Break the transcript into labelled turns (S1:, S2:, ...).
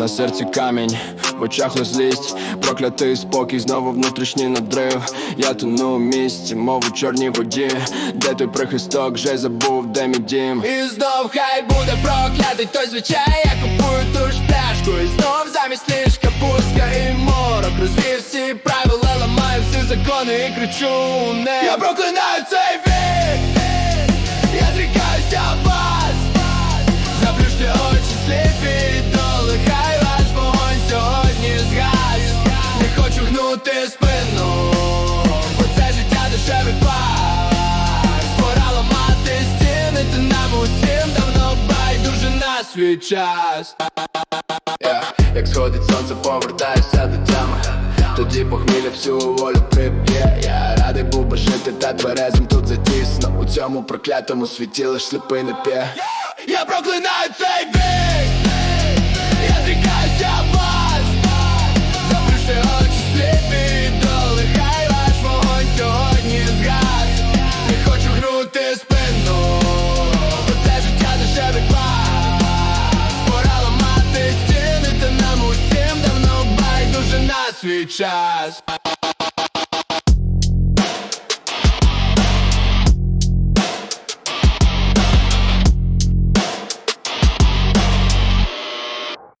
S1: на серці камінь, в очах злість, проклятий спокій, знову внутрішній надрив. Я тону в місті, мов у чорній воді, де той прихисток, вже забув, де мій дім.
S2: І знов хай буде проклятий той звичай. Я купую ту ж пляшку І знов замість ліжка пустка і морок. Розвів всі правила, ламаю всі закони і кричу не Я проклинаю цей вік Не спину. Бо це життя дешевий фарс. Пора ламати стіни Та нам усім давно байдуже на свій час.
S1: Yeah. Як сходить сонце, повертаюся до тями. Тоді похміля всю волю приб'є. Я радий був би жити та тверезим тут затісно У цьому проклятому світі лиш сліпий не п'є.
S2: Я проклинаю цей вік ламати стіни